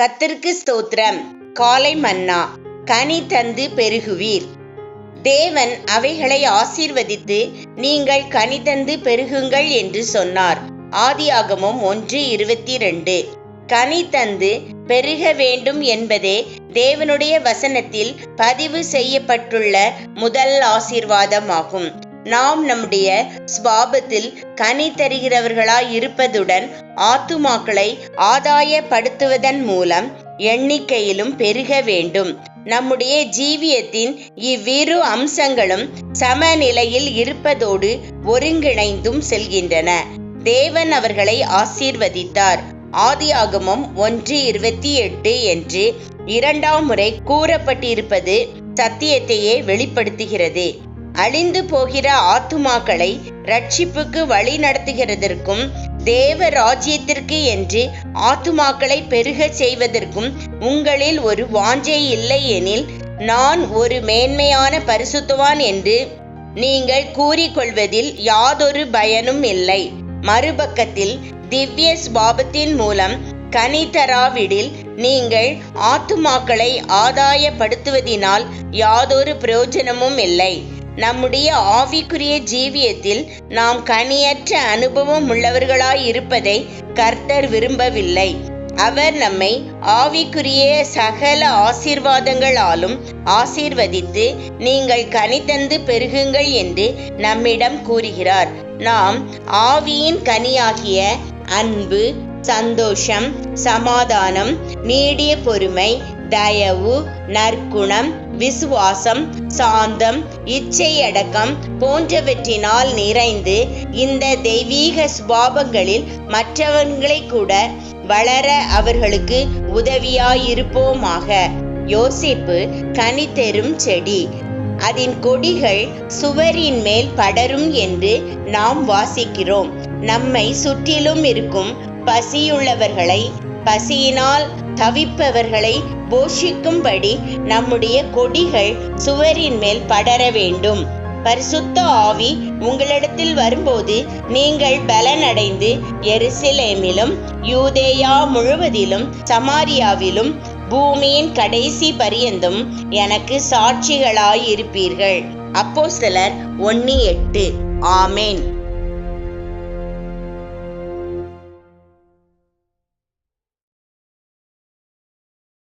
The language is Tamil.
கத்திற்கு ஸ்தோத்திரம். காலை மன்னா கனி தந்து பெருகுவீர். தேவன் அவைகளை ஆசீர்வதித்து நீங்கள் கனி தந்து பெருகுங்கள் என்று சொன்னார். ஆதியாகமும் ஒன்று இருபத்தி ரெண்டு கனி தந்து பெருக வேண்டும் என்பதே தேவனுடைய வசனத்தில் பதிவு செய்யப்பட்டுள்ள முதல் ஆசீர்வாதமாகும். நாம் நம்முடைய ஸ்வாபத்தில் கனி தருகிறவர்களாய் இருப்பதுடன் ஆத்துமாக்களை ஆதாயப்படுத்துவதன் மூலம் எண்ணிக்கையிலும் பெருக வேண்டும். நம்முடைய ஜீவியத்தின் இவ்விரு அம்சங்களும் சமநிலையில் இருப்பதோடு ஒருங்கிணைந்தும் செல்கின்றன. தேவன் அவர்களை ஆசீர்வதித்தார். ஆதியாகமம் ஒன்று இருபத்தி எட்டு என்று இரண்டாம் முறை கூறப்பட்டிருப்பது சத்தியத்தையே வெளிப்படுத்துகிறது. அழிந்து போகிற ஆத்துமாக்களை ரட்சிப்புக்கு வழி நடத்துகிறதற்கும் தேவ ராஜ்யத்திற்கு என்று ஆத்துமாக்களை பெருகச் செய்வதற்கும் உங்களில் ஒரு வாஞ்சை இல்லை எனில் நான் ஒரு மேன்மையான பரிசுத்துவான் என்று நீங்கள் கூறிக்கொள்வதில் யாதொரு பயனும் இல்லை. மறுபக்கத்தில் திவ்ய ஸ்வாபத்தின் மூலம் கனிதராவிடில் நீங்கள் ஆத்துமாக்களை ஆதாயப்படுத்துவதினால் யாதொரு பிரயோஜனமும் இல்லை. நம்முடைய ஆவிக்குரிய ஜீவியத்தில் நாம் கனியற்ற அனுபவம் உள்ளவர்களாய் இருப்பதை கர்த்தர் விரும்பவில்லை. அவர் நம்மை ஆவிக்குரிய சகல ஆசீர்வாதங்களாலும் ஆசீர்வதித்து நீங்கள் கனிதந்து பெருகுங்கள் என்று நம்மிடம் கூறுகிறார். நாம் ஆவியின் கனியாகிய அன்பு சந்தோஷம் சமாதானம் நீடிய பொறுமை தயவு நற்குணம் விசுவாசம் சாந்தம் இச்சையடக்கம் போன்றவற்றினால் நிறைந்து இந்த தெய்வீக சுபாவங்களில் மற்றவர்களை கூட வளர அவர்களுக்கு உதவியாயிருப்போமாக. யோசிப்பு கனித்தெரும் செடி. அதன் கொடிகள் சுவரின் மேல் படரும் என்று நாம் வாசிக்கிறோம். நம்மை சுற்றிலும் இருக்கும் பசியுள்ளவர்களை பசியினால் தவிப்பவர்களை போஷிக்கும்படி நம்முடைய கொடிகள் சுவரின் மேல் படர வேண்டும். பரிசுத்த ஆவி உங்களிடத்தில் வரும்போது நீங்கள் பலனடைந்து எருசலேமிலும் யூதேயா முழுவதிலும் சமாரியாவிலும் பூமியின் கடைசி பரியந்தும் எனக்கு சாட்சிகளாயிருப்பீர்கள். அப்போ சிலர் ஒன்னு எட்டு. ஆமேன்.